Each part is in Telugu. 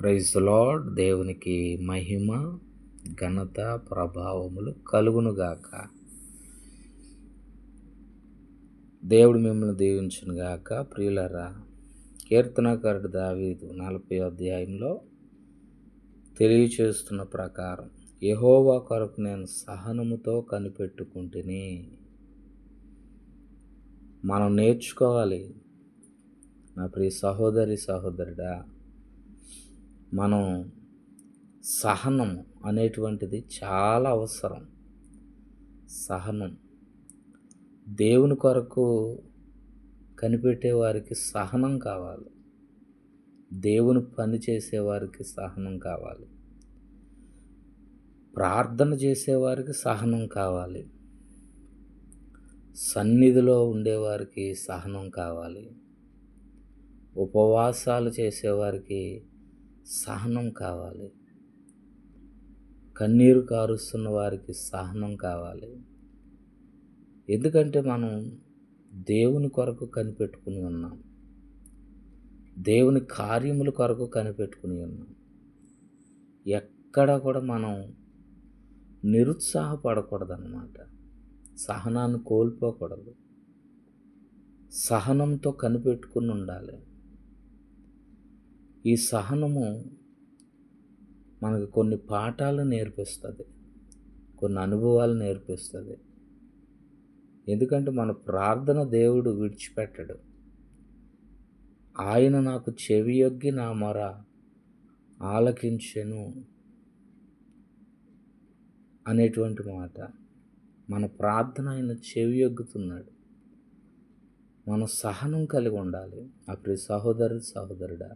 ప్రైజ్ లార్డ్ దేవునికి మహిమ ఘనత ప్రభావములు కలుగునుగాక. దేవుడు మిమ్మల్ని దీవించునుగాక. ప్రియులరా కీర్తనకారుడు దావీదు నలభై అధ్యాయంలో తెలియచేస్తున్న ప్రకారం యహోవా కొరకు నేను సహనముతో కనిపెట్టుకుంటుని మనం నేర్చుకోవాలి. నా ప్రియ సహోదరి సహోదరుడా మనం సహనం అనేటువంటిది చాలా అవసరం. సహనం. దేవుని కొరకు కనిపెట్టే వారికి సహనం కావాలి. దేవుని పని చేసేవారికి సహనం కావాలి. ప్రార్థన చేసేవారికి సహనం కావాలి. సన్నిధిలో ఉండేవారికి సహనం కావాలి. ఉపవాసాలు చేసేవారికి సహనం కావాలి. కన్నీరు కారుస్తున్న వారికి సహనం కావాలి. ఎందుకంటే మనం దేవుని కొరకు కనిపెట్టుకుని ఉన్నాం. దేవుని కార్యముల కొరకు కనిపెట్టుకుని ఉన్నాం. ఎక్కడ కూడా మనం నిరుత్సాహపడకూడదు అన్నమాట సహనాన్ని కోల్పోకూడదు. సహనంతో కనిపెట్టుకుని ఉండాలి. ఈ సహనము మనకు కొన్ని పాఠాలు నేర్పిస్తుంది కొన్ని అనుభవాలు నేర్పిస్తుంది. ఎందుకంటే మన ప్రార్థన దేవుడు విడిచిపెట్టడు. ఆయన నాకు చెవియొగ్గి నా మొర ఆలకించెను అనేటువంటి మాట. మన ప్రార్థన ఆయన చెవి యొగ్గుతున్నాడు. మనం సహనం కలిగి ఉండాలి. అప్పుడు సహోదరు సహోదరుడా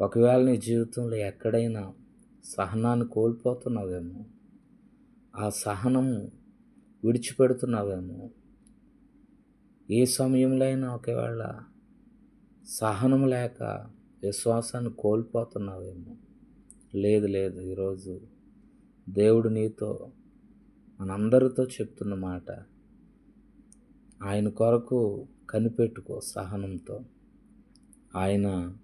ఒకవేళ నీ జీవితంలో ఎక్కడైనా సహనాన్ని కోల్పోతున్నావేమో ఆ సహనము విడిచిపెడుతున్నావేమో ఏ సమయంలో అయినా ఒకవేళ సహనం లేక విశ్వాసాన్ని కోల్పోతున్నావేమో. లేదు లేదు ఈరోజు దేవుడు నీతో మనందరితో చెప్తున్న మాట ఆయన కొరకు కనిపెట్టుకో సహనంతో. ఆయన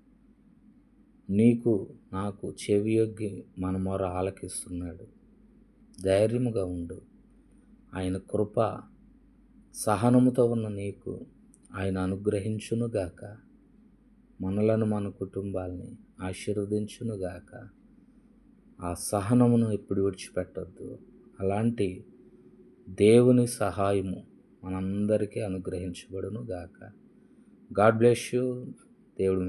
నీకు నాకు చెవియొగ్గి మన మొర ఆలకిస్తున్నాడు. ధైర్యముగా ఉండు. ఆయన కృప సహనముతో ఉన్న నీకు ఆయన అనుగ్రహించునుగాక మనలను మన కుటుంబాల్ని ఆశీర్వదించునుగాక ఆ సహనమును ఎప్పుడు విడిచిపెట్టద్దు. అలాంటి దేవుని సహాయము మనందరికీ అనుగ్రహించబడును గాక. God bless you. దేవుడు